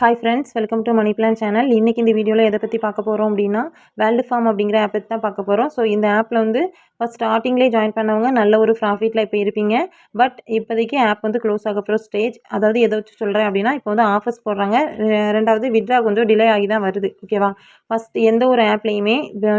Hi friends welcome to money plan channel இன்றைக்கி இந்த வீடியோவில் எதை பற்றி பார்க்க போகிறோம் அப்படின்னா வேல்டு ஃபார்ம் அப்படிங்கிற ஆப் பற்றி தான் பார்க்க போகிறோம் ஸோ இந்த ஆப்பில் வந்து ஃபஸ்ட் ஸ்டார்டிங்லேயே ஜாயின் பண்ணவங்க நல்ல ஒரு ப்ராஃபிட்டில் இப்போ இருப்பீங்க. பட் இப்போதைக்கு ஆப் வந்து க்ளோஸ் ஆக போகிற ஸ்டேஜ் அதாவது எதை வச்சு சொல்கிறேன் அப்படின்னா இப்போ வந்து ஆஃபர்ஸ் போடுறாங்க. ரெண்டாவது விட்ரா கொஞ்சம் டிலே ஆகி தான் வருது. ஓகேவா ஃபஸ்ட் எந்த ஒரு ஆப்லேயுமே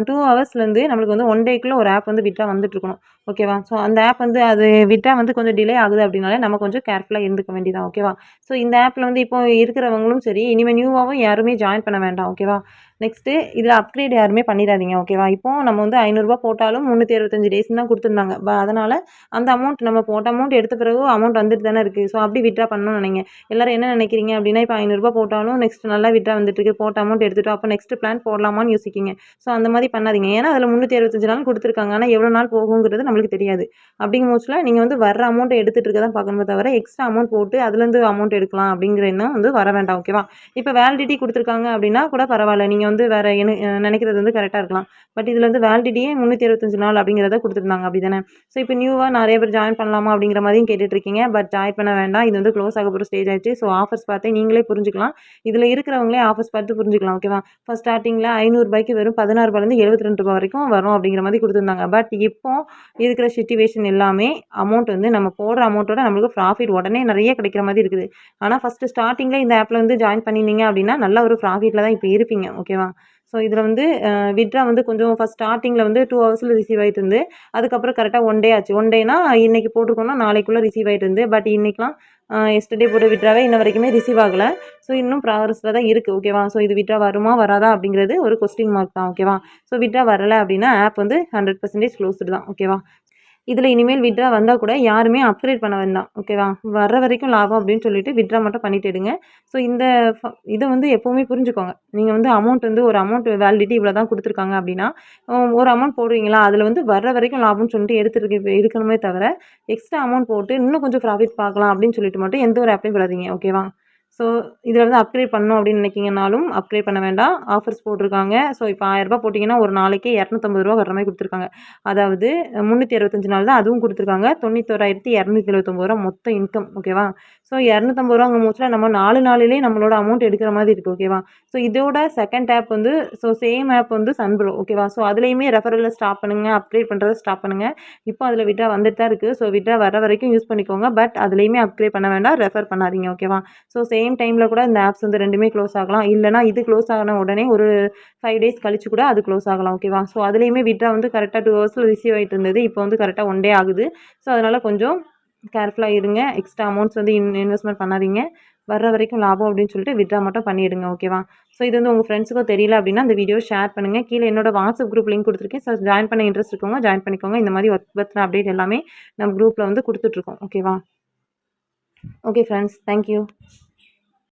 டூ ஹவர்ஸ்லேருந்து நம்மளுக்கு வந்து ஒன் டேக்குள்ளே ஒரு ஆப் வந்து விட்ரா வந்துட்டுருக்கணும் ஓகேவா? ஸோ அந்த ஆப் வந்து அது விட்டால் வந்து கொஞ்சம் டிலே ஆகுது அப்படின்னாலே நம்ம கொஞ்சம் கேர்ஃபுல்லாக இருந்துக்க வேண்டியதான் ஓகேவா? ஸோ இந்த ஆப்பில் வந்து இப்போ இருக்கிறவங்களும் சரி இனிமேல் நியூவாகவும் யாருமே ஜாயின் பண்ண வேண்டாம் ஓகேவா? நெக்ஸ்ட்டு இதில் அப்கிரேட் யாருமே பண்ணிடாதீங்க ஓகேவா இப்போது நம்ம வந்து ஐநூறுரூவா போட்டாலும் முந்நூற்றி அறுபத்தஞ்சு டேஸ் தான் கொடுத்துருந்தாங்க. ப அதனால் அந்த அமௌண்ட் நம்ம போட்ட அமௌண்ட் எடுத்த பிறகு அமௌண்ட் வந்துட்டு தானே இருக்குது ஸோ அப்படி விட்ரா பண்ணணும்னு நினைங்க. எல்லாரும் என்ன நினைக்கிறீங்க அப்படின்னா இப்போ ஐநூறுரூவா போட்டாலும் நெக்ஸ்ட் நல்லா விட்ரா வந்துட்டுருக்கு போட்ட அமௌண்ட் எடுத்துட்டோம். அப்போ நெக்ஸ்ட் பிளான் போடலாமான்னு யோசிக்கிங்க. ஸோ அந்த மாதிரி பண்ணாதீங்க. ஏன்னா அதில் முந்நூற்றி அறுபத்தஞ்சு நாள் கொடுத்துருக்காங்க. ஆனால் எவ்வளோ நாள் போகுங்கிறது நம்மளுக்கு தெரியாது. அப்படிங்கும் போச்சில் நீங்கள் வந்து வர அமௌண்ட்டை எடுத்துகிட்டு இருக்க தான் பார்க்கணுமே தவிர எக்ஸ்ட்ரா அமௌண்ட் போட்டு அதுலேருந்து அமௌண்ட் எடுக்கலாம் அப்படிங்கிற எண்ணம் வந்து வர வேண்டாம் ஓகேவா இப்போ வேலிடிட்டி கொடுத்துருக்காங்க அப்படின்னா கூட பரவாயில்ல. நீங்கள் வந்து வேறு என்ன நினைக்கிறது வந்து கரெக்டாக இருக்கலாம். பட் இதில் வந்து வேலிடிட்டியே முந்நூற்றி அறுபத்தஞ்சு நாள் அப்படிங்கிறத கொடுத்துருந்தாங்க. அப்படி தானே ஸோ இப்போ நியூவாக நிறைய பேர் ஜாயின் பண்ணலாமா அப்படிங்கிற மாதிரியும் கேட்டுட்ருக்கீங்க. பட் ஜாயின் பண்ண வேண்டாம். இது வந்து க்ளோஸ் ஆக போகிற ஸ்டேஜ் ஆயிடுச்சு. ஸோ ஆஃபர்ஸ் பார்த்தே நீங்களே புரிஞ்சுக்கலாம். இதில் இருக்கிறவங்களே ஆஃபர்ஸ் பார்த்து புரிஞ்சுக்கலாம் ஓகேவா ஃபஸ்ட் ஸ்டார்டிங்கில் ஐநூறுரூபாய்க்கு வெறும் பதினாறு ரூபாயிலேருந்து எழுபத்தி ரெண்டு ரூபா வரைக்கும் வரும் அப்படிங்கிற மாதிரி கொடுத்துருந்தாங்க. பட் இப்போ இருக்கிற சுச்சுவேஷன் எல்லாமே அமௌண்ட் வந்து நம்ம போடுற அமௌண்ட்டோட நம்மளுக்கு ப்ராஃபிட் உடனே நிறைய கிடைக்கிற மாதிரி இருக்குது. ஆனால் ஃபஸ்ட்டு ஸ்டார்டிங்கில் இந்த ஆப்பில் வந்து ஜாயின் பண்ணினீங்க அப்படின்னா நல்ல ஒரு ப்ராஃபிட்டில் தான் இப்போ இருப்பீங்க ஓகேவா ஸோ இதில் வந்து விட்ரா வந்து கொஞ்சம் ஃபஸ்ட் ஸ்டார்டிங்கில் வந்து டூ ஹவர்ஸில் ரிசீவ் ஆகிட்டு இருந்து அதுக்கப்புறம் கரெக்டாக ஒன் டே ஆச்சு. ஒன் டேனா இன்றைக்கி போட்டிருக்கோம்னா நாளைக்குள்ளே ரிசீவ் ஆகிட்டு இருந்து பட் இன்றைக்கெலாம் எஸ்டர்டே போட்டு விட்ராவே இன்ன வரைக்குமே ரிசீவ் ஆகலை. ஸோ இன்னும் ப்ராக்ரஸில் தான் இருக்குது ஓகேவா ஸோ இது விட்ரா வருமா வராதா அப்படிங்கிறது ஒரு கொஸ்டின் மார்க் தான் ஓகேவா ஸோ விட்ரா வரலை அப்படின்னா ஆப் வந்து ஹண்ட்ரட் பர்சன்டேஜ் க்ளோஸ்டு தான் ஓகேவா இதில் இனிமேல் விட்ரா வந்தால் கூட யாருமே அப்கிரேட் பண்ண வேண்டாம். ஓகேவா வர்ற வரைக்கும் லாபம் அப்படின்னு சொல்லிட்டு விட்ரா மட்டும் பண்ணிட்டுடுங்க ஸோ இந்த ஃப- இதை வந்து எப்போவுமே புரிஞ்சுக்கோங்க. நீங்கள் வந்து அமௌண்ட் வந்து ஒரு அமௌண்ட் வேலிடிட்டி இவ்வளோ தான் கொடுத்துருக்காங்க அப்படின்னா ஒரு அமௌண்ட் போடுவீங்களா அதில் வந்து வர்ற வரைக்கும் லாபம்னு சொல்லிட்டு எடுத்துருக்கு இருக்கணுமே தவிர எக்ஸ்ட்ரா அமௌண்ட் போட்டு இன்னும் கொஞ்சம் ப்ராஃபிட் பார்க்கலாம் அப்படின்னு சொல்லிட்டு மட்டும் எந்த ஒரு ஆப்லையும் விடாதீங்க. ஓகேவா ஸோ இதில் வந்து அப்கிரேட் பண்ணணும் அப்படின்னு நினைக்கிங்கனாலும் அப்கிரேட் பண்ண வேண்டாம். ஆஃபர்ஸ் போட்டிருக்காங்க. ஸோ இப்போ ஆயிரரூபா போட்டிங்கன்னா ஒரு நாளைக்கு இரநூத்தம்பது ரூபா வர மாதிரி கொடுத்துருக்காங்க. அதாவது முந்நூற்றி அறுபத்தஞ்சு நாள் தான் அதுவும் கொடுத்துருக்காங்க. தொண்ணூத்தோராயிரத்தி இரநூத்தி எழுபத்தொம்பது ரூபா மொத்த இன்கம் ஓகேவா ஸோ இரநூத்தம்பது ரூபாங்கும் போச்சில் நம்ம நாலு நாளிலே நம்மளோட அமௌண்ட் எடுக்கிற மாதிரி இருக்குது ஓகேவா ஸோ இதோட செகண்ட் ஆப் வந்து ஸோ சேம் ஆப் வந்து சன்ப்ரோ ஓகேவா ஸோ அதுலேயுமே ரெஃபரலில் ஸ்டாப் பண்ணுங்கள் அப்கிரேட் பண்ணுறதை ஸ்டாப் பண்ணுங்கள் இப்போ அதில் விட்ரா வந்துட்டு தான் இருக்குது ஸோ விட்ரா வர வரைக்கும் யூஸ் பண்ணிக்கோங்க. பட் அதுலேயுமே அப்கிரேட் பண்ண வேண்டாம். ரெஃபர் பண்ணாதீங்க ஓகேவா ஸோ சேம் டைமில் கூட இந்த ஆப்ஸ் வந்து ரெண்டுமே க்ளோஸ் ஆகலாம். இல்லைனா இது க்ளோஸ் ஆன உடனே ஒரு ஃபைவ் டேஸ் கழிச்சு கூட அது க்ளோஸ் ஆகலாம் ஓகேவா ஸோ அதுலேயுமே விட்ரா வந்து கரெக்டாக டூ ஹவர்ஸில் ரிசீவ் ஆகிட்டு இருந்தது. இப்போ வந்து கரெக்டாக ஒன் டே ஆகுது. ஸோ அதனால் கொஞ்சம் கேர்ஃபுல்லாக இருங்க. எக்ஸ்ட்ரா அமௌண்ட்ஸ் வந்து இன் இன்வெஸ்ட்மெண்ட் பண்ணாதீங்க. வர்ற வரைக்கும் லாபம் அப்படின்னு சொல்லிட்டு விட்ரா மட்டும் பண்ணிவிடுங்க ஓகேவா ஸோ இது வந்து உங்கள் ஃப்ரெண்ட்ஸுக்கும் தெரியல அப்படின்னா அந்த வீடியோ ஷேர் பண்ணுங்கள் கீழே என்னோட வாட்ஸ்அப் குரூப் லிங்க் கொடுத்துருக்கேன். ஸோ ஜாயின் பண்ண இன்ட்ரெஸ்ட் இருக்கவங்க ஜாயின் பண்ணிக்கோங்க. இந்த மாதிரி ஒர்க் பற்றின அப்டேட் எல்லாமே நம்ம குரூப்பில் வந்து கொடுத்துட்ருக்கோம் ஓகேவா ஓகே ஃப்ரெண்ட்ஸ் தேங்க்யூ